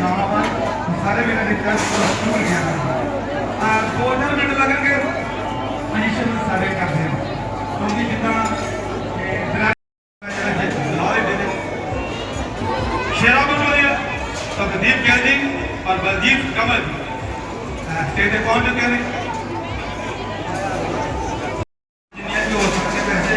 ਨੌਜਵਾਨ ਸਾਰੇ ਮੇਰੇ ਦੇ ਕਰ ਗਿਆ ਆ ਦੋ ਮਿੰਟ ਲੱਗਣਗੇ ਪੋਜੀਸ਼ਨ ਸਾਰੇ ਕਰਦੇ ਹਾਂ। ਕਿਉਂਕਿ ਜਿੱਦਾਂ ਇਹ ਜਿਹੜਾ ਲਾਏ ਦੇ ਨੇ। ਸ਼ੇਰਾ ਬਨੋਇਆ ਤਕਦੀਪ ਗੈਦੀ ਔਰ ਬਲਜੀਤ ਕਮਲ ਸਟੇਜ ਤੇ ਪਹੁੰਚ ਚੁੱਕੇ ਨੇ। ਜਿੰਨੀਆਂ ਵੀ ਹੋ ਸਕਦੇ ਵੈਸੇ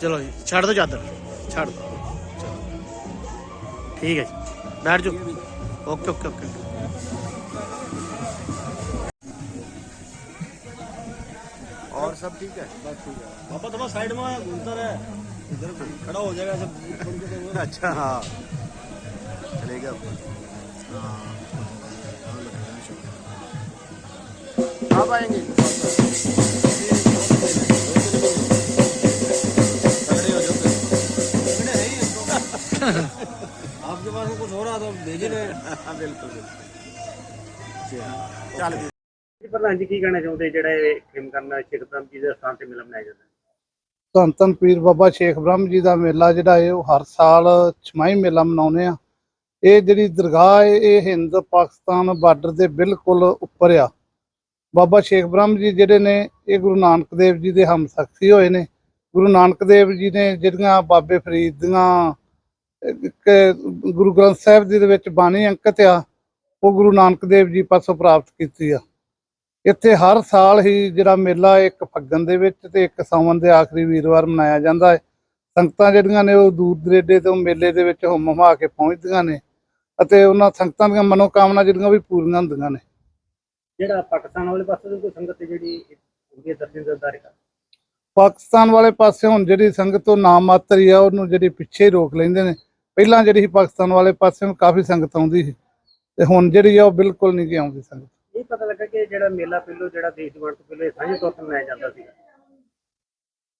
ਚਲੋ ਜੀ ਛੱਡ ਦੋ ਚਾਦਰ ਛੱਡ ਦੋ ਠੀਕ ਹੈ ਜੀ ਬੈਠ ਜਾਓ ਓਕੇ ਓਕੇ ਓਕੇ और सब ठीक है बस ठीक है पापा थोड़ा साइड में घूमता रहे इधर खड़ा हो जाएगा सब अच्छा हाँ चलेगा आप आएंगे आपके पास कुछ हो रहा तो भेजे हाँ, बिल्कुल बिल्कुल चल भी ਪ੍ਰਧਾਨ ਜੀ ਕੀ ਕਹਿਣਾ ਚਾਹੁੰਦੇ ਜਿਹੜਾ ਇਹ ਖਿਮ ਕਰਨਾ ਸ਼ੇਖ ਬ੍ਰਹਮ ਜੀ ਦੇ ਸਥਾਨ ਤੇ ਮਿਲਣ ਮਨਾਇਆ ਜਾਂਦਾ ਹੈ ਧੰਨ ਧੰਨ ਪੀਰ ਬਾਬਾ ਸ਼ੇਖ ਬ੍ਰਹਮ ਜੀ ਦਾ ਮੇਲਾ ਜਿਹੜਾ ਹੈ ਉਹ ਹਰ ਸਾਲ ਛਮਾਈ ਮੇਲਾ ਮਨਾਉਂਦੇ ਆ ਇਹ ਜਿਹੜੀ ਦਰਗਾਹ ਹੈ ਇਹ ਹਿੰਦ ਪਾਕਿਸਤਾਨ ਬਾਰਡਰ ਦੇ ਬਿਲਕੁਲ ਉੱਪਰ ਆ ਬਾਬਾ ਸ਼ੇਖ ਬ੍ਰਹਮ ਜੀ ਜਿਹੜੇ ਨੇ ਇਹ ਗੁਰੂ ਨਾਨਕ ਦੇਵ ਜੀ ਦੇ ਹਮਸਖੀ ਹੋਏ ਨੇ ਗੁਰੂ ਨਾਨਕ ਦੇਵ ਜੀ ਨੇ ਜਿਹੜੀਆਂ ਬਾਬੇ ਫਰੀਦ ਦੀਆਂ ਅਹ, ਇੱਕ ਗੁਰੂ ਗ੍ਰੰਥ ਸਾਹਿਬ ਜੀ ਦੇ ਵਿੱਚ ਬਾਣੀ ਅੰਕਿਤ ਆ ਉਹ ਗੁਰੂ ਨਾਨਕ ਦੇਵ ਜੀ ਪਾਸੋਂ ਪ੍ਰਾਪਤ ਕੀਤੀ ਆ। ਇੱਥੇ ਹਰ ਸਾਲ ਹੀ ਜਿਹੜਾ ਮੇਲਾ ਇੱਕ ਫੱਗਣ ਦੇ ਵਿੱਚ ਤੇ ਇੱਕ ਸਾਵਣ ਦੇ ਆਖਰੀ ਵੀਰਵਾਰ ਮਨਾਇਆ ਜਾਂਦਾ ਹੈ। ਸੰਗਤਾਂ ਜਿਹੜੀਆਂ ਨੇ ਉਹ ਦੂਰ ਦਰੇਡੇ ਤੋਂ ਮੇਲੇ ਦੇ ਵਿੱਚ ਹੁਮ ਹੁਮਾ ਕੇ ਪਹੁੰਚਦੀਆਂ ਨੇ ਅਤੇ ਉਹਨਾਂ ਸੰਗਤਾਂ ਦੀਆਂ ਮਨੋਕਾਮਨਾ ਜਿਹੜੀਆਂ ਵੀ ਪੂਰੀਆਂ ਹੁੰਦੀਆਂ ਨੇ। ਜਿਹੜਾ ਪਾਕਿਸਤਾਨ ਵਾਲੇ ਪਾਸੇ ਤੋਂ ਕੋਈ ਸੰਗਤ ਜਿਹੜੀ ਹੁੰਦੀ ਹੈ ਦਰਸ਼ਨ ਦਿਦਾਰੇ ਕਰ ਪਾਕਿਸਤਾਨ ਵਾਲੇ ਪਾਸੇ ਹੁਣ ਜਿਹੜੀ ਸੰਗਤ ਤੋਂ ਨਾਮ ਮਾਤਰ ਹੀ ਆ ਉਹਨੂੰ ਜਿਹੜੀ ਪਿੱਛੇ ਰੋਕ ਲੈਂਦੇ ਨੇ। ਪਹਿਲਾਂ ਜਿਹੜੀ ਸੀ ਪਾਕਿਸਤਾਨ ਵਾਲੇ ਪਾਸੇ ਕਾਫੀ ਸੰਗਤ ਆਉਂਦੀ ਸੀ ਤੇ ਹੁਣ ਜਿਹੜੀ ਆ ਉਹ ਬਿਲਕੁਲ ਨਹੀਂ ਗੀ ਆਉਂਦੀ ਸੰਗਤ। ਇਹ ਪਤਾ ਲੱਗਾ ਕਿ ਜਿਹੜਾ ਮੇਲਾ ਪਹਿਲੋਂ ਜਿਹੜਾ ਦੇਸ਼ ਦੀ ਵੰਡ ਤੋਂ ਪਹਿਲਾਂ ਇਹ ਸਾਂਝੇ ਤੌਰ ਤੇ ਮਨਾਇਆ ਜਾਂਦਾ ਸੀ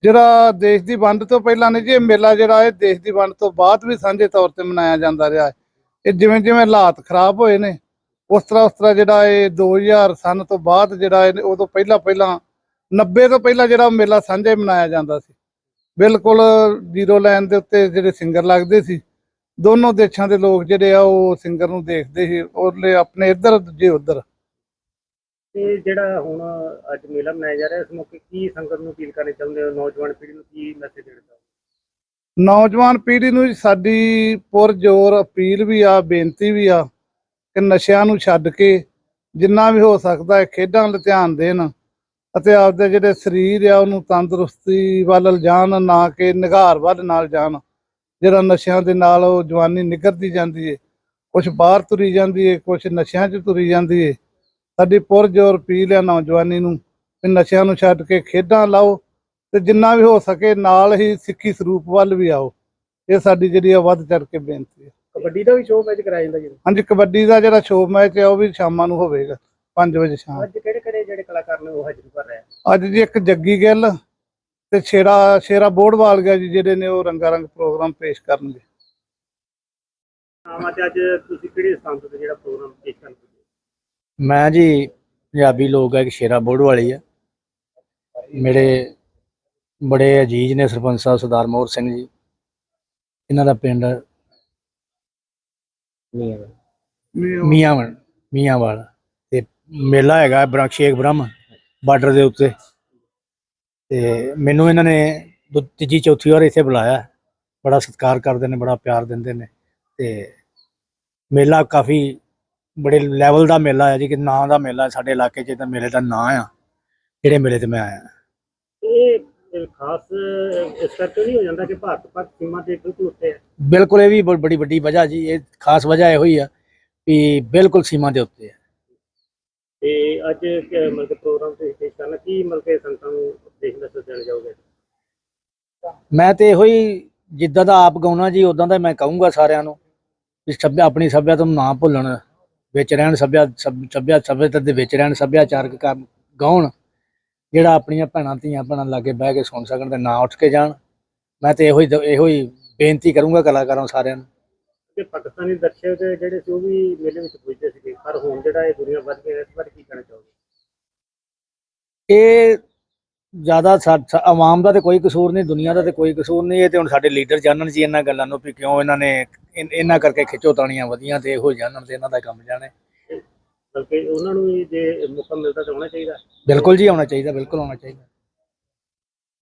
ਜਿਹੜਾ ਦੇਸ਼ ਦੀ ਵੰਡ ਤੋਂ ਪਹਿਲਾਂ ਨੇ ਜੀ ਇਹ ਮੇਲਾ ਜਿਹੜਾ ਇਹ ਦੇਸ਼ ਦੀ ਵੰਡ ਤੋਂ ਬਾਅਦ ਵੀ ਸਾਂਝੇ ਤੌਰ ਤੇ ਮਨਾਇਆ ਜਾਂਦਾ ਰਿਹਾ ਹੈ। ਇਹ ਜਿਵੇਂ ਜਿਵੇਂ ਹਾਲਾਤ ਖਰਾਬ ਹੋਏ ਨੇ ਉਸ ਤਰ੍ਹਾਂ ਉਸ ਤਰ੍ਹਾਂ ਜਿਹੜਾ ਇਹ 2000 ਸਨ ਤੋਂ ਬਾਅਦ ਜਿਹੜਾ ਇਹ ਉਦੋਂ ਪਹਿਲਾਂ ਪਹਿਲਾਂ 90 ਤੋਂ ਪਹਿਲਾਂ ਜਿਹੜਾ ਮੇਲਾ ਸਾਂਝਾ ਮਨਾਇਆ ਜਾਂਦਾ ਸੀ। ਬਿਲਕੁਲ ਜ਼ੀਰੋ ਲਾਈਨ ਦੇ ਉੱਤੇ ਜਿਹੜੇ ਸਿੰਗਰ ਲੱਗਦੇ ਸੀ ਦੋਨੋਂ ਦੇਸ਼ਾਂ ਦੇ ਲੋਕ ਜਿਹੜੇ ਆ ਉਹ ਸਿੰਗਰ ਨੂੰ ਦੇਖਦੇ ਸੀ ਉਹਲੇ ਆਪਣੇ ਇੱਧਰ ਦੂਜੇ ਉੱਧਰ। ਤੇ ਜਿਹੜਾ ਹੁਣ ਅੱਜ ਮੇਲਾ ਮਨਾਇਆ ਜਾ ਰਿਹਾ ਇਸ ਮੌਕੇ ਕੀ ਸੰਗਤ ਨੂੰ ਅਪੀਲ ਕਰਨੀ ਚਾਹੁੰਦੇ ਹੋ? ਨੌਜਵਾਨ ਪੀੜ੍ਹੀ ਨੂੰ ਕੀ ਮੈਸੇਜ ਦੇਣਾ ਚਾਹੁੰਦੇ ਨੌਜਵਾਨ ਪੀੜ੍ਹੀ ਨੂੰ ਸਾਡੀ ਪੁਰਜ਼ੋਰ ਅਪੀਲ ਵੀ ਆ ਬੇਨਤੀ ਵੀ ਆ ਕਿ ਨਸ਼ਿਆਂ ਨੂੰ ਛੱਡ ਕੇ ਜਿੰਨਾ ਵੀ ਹੋ ਸਕਦਾ ਹੈ ਖੇਡਾਂ 'ਤੇ ਧਿਆਨ ਦੇਣ ਅਤੇ ਆਪਦੇ ਜਿਹੜੇ ਸਰੀਰ ਆ ਉਹਨੂੰ ਤੰਦਰੁਸਤੀ ਵੱਲ ਲਿਜਾਣ ਨਾ ਕਿ ਨਿਘਾਰ ਵੱਲ ਨਾਲ ਜਾਣ। ਜਿਹੜਾ ਨਸ਼ਿਆਂ ਦੇ ਨਾਲ ਉਹ ਜਵਾਨੀ ਨਿਕਰਦੀ ਜਾਂਦੀ ਏ ਕੁਝ ਬਾਹਰ ਤੁਰੀ ਜਾਂਦੀ ਏ ਕੁਝ ਨਸ਼ਿਆਂ 'ਚ ਤੁਰੀ ਜਾਂਦੀ ਏ। ਸਾਡੀ ਪੁਰਜ਼ੋਰ ਅਪੀਲ ਆ ਨੌਜਵਾਨੀ ਨੂੰ ਕਿ ਨਸ਼ਿਆਂ ਨੂੰ ਛੱਡ ਕੇ ਖੇਡਾਂ ਲਾਓ ਤੇ ਜਿੰਨਾ ਵੀ ਹੋ ਸਕੇ ਨਾਲ ਹੀ ਸਿੱਖੀ ਸਰੂਪ ਵੱਲ ਵੀ ਆਓ। ਇਹ ਸਾਡੀ ਜਿਹੜੀ ਆ ਵੱਧ ਚੜ ਕੇ ਬੇਨਤੀ ਹੈ ਕਬੱਡੀ ਦਾ ਵੀ ਸ਼ੋਅ ਮੈਚ ਕਰਾਇਆ ਜਾਂਦਾ ਜੀ ਹਾਂਜੀ ਕਬੱਡੀ ਦਾ ਜਿਹੜਾ ਸ਼ੋਅ ਮੈਚ ਹੈ ਉਹ ਵੀ ਸ਼ਾਮਾਂ ਨੂੰ ਹੋਵੇਗਾ 5 ਵਜੇ ਸ਼ਾਮ। ਅੱਜ ਕਿਹੜੇ ਕਿਹੜੇ ਜਿਹੜੇ ਕਲਾਕਾਰ ਨੇ ਉਹ ਹਾਜ਼ਰੀ ਭਰ ਰਹੇ ਆ? ਅੱਜ ਜੀ ਇੱਕ ਜੱਗੀ ਗਿੱਲ ਤੇ ਸ਼ੇਰਾ ਸ਼ੇਰਾ ਬੋੜਵਾਲ ਗਿਆ ਜੀ ਜਿਹੜੇ ਨੇ ਉਹ ਰੰਗਾ ਰੰਗ ਪ੍ਰੋਗਰਾਮ ਪੇਸ਼ ਕਰਨਗੇ। ਆਮ ਤੇ ਅੱਜ ਤੁਸੀਂ ਕਿਹੜੇ ਸਥਾਨ ਤੇ ਜਿਹੜਾ ਪ੍ਰੋਗਰਾਮ ਪੇਸ਼ ਕਰਨ ਪੁੱਜੇ ਮੈਂ ਜੀ ਪੰਜਾਬੀ ਲੋਕ ਹੈ ਕਿ ਸ਼ੇਰਾ ਬੋੜ ਵਾਲੀ ਆ। ਮੇਰੇ ਬੜੇ ਅਜੀਜ਼ ਨੇ ਸਰਪੰਚ ਸਾਹਿਬ ਸਰਦਾਰ ਮੋਹਰ ਸਿੰਘ ਜੀ। ਇਹਨਾਂ ਦਾ ਪਿੰਡ ਮੀਆਂਵਲ ਮੀਆਂਵਾਲ ਤੇ ਮੇਲਾ ਹੈਗਾ ਬ੍ਰਹਮ ਸ਼ੇਖ ਬ੍ਰਹਮ ਬਾਰਡਰ ਦੇ ਉੱਤੇ। ਤੇ ਮੈਨੂੰ ਇਹਨਾਂ ਨੇ ਦੂ- ਤੀਜੀ ਚੌਥੀ ਵਾਰ ਇੱਥੇ ਬੁਲਾਇਆ। ਬੜਾ ਸਤਿਕਾਰ ਕਰਦੇ ਨੇ ਬੜਾ ਪਿਆਰ ਦਿੰਦੇ ਨੇ ਤੇ ਮੇਲਾ ਕਾਫੀ ਬੜੇ ਲੈਵਲ ਦਾ ਮੇਲਾ ਹੈ ਜੀ ਕਿ ਨਾਂ ਦਾ ਮੇਲਾ ਹੈ ਸਾਡੇ ਇਲਾਕੇ 'ਚ ਤਾਂ ਮੇਲੇ ਦਾ ਨਾਂ ਆ ਜਿਹੜੇ ਮੇਲੇ ਤੇ ਮੈਂ ਆਇਆ। ਇਹ ਖਾਸ ਇਸ ਕਰਕੇ ਨਹੀਂ ਹੋ ਜਾਂਦਾ ਕਿ ਭਾਰਤ ਪਾਕ ਸੀਮਾ ਦੇ ਬਿਲਕੁਲ ਉੱਤੇ ਹੈ। ਬਿਲਕੁਲ ਇਹ ਵੀ ਬ- ਬੜੀ ਵੱਡੀ ਵਜ੍ਹਾ ਜੀ ਇਹ ਖਾਸ ਵਜ੍ਹਾ ਇਹੋ ਹੀ ਆ ਵੀ ਬਿਲਕੁਲ ਸੀਮਾ ਦੇ ਉੱਤੇ ਹੈ। ਤੇ ਅੱਜ ਕਿ ਮਤਲਬ ਕਿ ਪ੍ਰੋਗਰਾਮ ਤੇ ਪੇਸ਼ ਕਰਨਾ ਕੀ ਮਤਲਬ ਕਿ ਸੰਤਾਂ ਨੂੰ ਮੈਂ ਤੇ ਇਹੋ ਹੀ ਜਿੱਦਾਂ ਦਾ ਆਪ ਗਾਉਣਾ ਜੀ ਉਦਾਂ ਦਾ ਮੈਂ ਕਹੂੰਗਾ ਸਾਰਿਆਂ ਨੂੰ ਵੀ ਸੱਭਿਆ ਆਪਣੀ ਸੱਭਿਅਤਾ ਨੂੰ ਨਾ ਭੁੱਲਣ ਵਿੱਚ ਰਹਿਣ ਸੱਭਿਆ ਸੱਭ- ਸੱਭਿਆ ਸੱਭਿਅਤਾ ਦੇ ਵਿੱਚ ਰਹਿਣ ਸੱਭਿਆਚਾਰਕ ਕੰਮ ਗਾਉਣ ਜਿਹੜਾ ਆਪਣੀਆਂ ਭੈਣਾਂ ਧੀਆਂ ਭੈਣਾਂ ਲਾਗੇ ਬਹਿ ਕੇ ਸੁਣ ਸਕਣ ਤੇ ਨਾ ਉੱਠ ਕੇ ਜਾਣ। ਮੈਂ ਤੇ ਇਹੋ ਹੀ ਇਹੋ ਹੀ ਬੇਨਤੀ ਕਰੂੰਗਾ ਕਲਾਕਾਰਾਂ ਸਾਰਿਆਂ ਨੂੰ। ਕਿ ਪਾਕਿਸਤਾਨੀ ਦਰਸ਼ਕ ਜਿਹੜੇ ਸੀ ਉਹ ਵੀ ਮੇਲੇ ਵਿੱਚ ਪੁੱਜਦੇ ਸੀਗੇ। ਪਰ ਹੁਣ ਜਿਹੜਾ ਇਹ ਦੁਨੀਆ ਵੱਧ ਗਈ ਇਸ ਬਾਰੇ ਕੀ ਕਹਿਣਾ ਚਾਹੋਗੇ? ਇਹ ਜ਼ਿਆਦਾ ਆਵਾਮ ਦਾ ਤੇ ਕੋਈ ਕਸੂਰ ਨਹੀਂ ਦੁਨੀਆ ਦਾ ਤੇ ਕੋਈ ਕਸੂਰ ਨਹੀਂ। ਇਹ ਤੇ ਹੁਣ ਸਾਡੇ ਲੀਡਰ ਜਾਣਨ ਜੀ ਇਹਨਾਂ ਗੱਲਾਂ ਨੂੰ ਵੀ ਕਿਉਂ ਇਹਨਾਂ ਨੇ ਇਹਨਾਂ ਕਰਕੇ ਖਿੱਚੋ ਤਾਣੀਆਂ ਵਧੀਆਂ ਤੇ ਇਹੋ ਜਾਣਨ ਤੇ ਇਹਨਾਂ ਦਾ ਕੰਮ ਜਾਣੇ। ਬਲਕਿ ਉਹਨਾਂ ਨੂੰ ਜੇ ਮੌਕਾ ਮਿਲਦਾ ਤਾਂ ਹੋਣਾ ਚਾਹੀਦਾ। ਬਿਲਕੁਲ ਜੀ ਆਉਣਾ ਚਾਹੀਦਾ ਬਿਲਕੁਲ ਆਉਣਾ ਚਾਹੀਦਾ।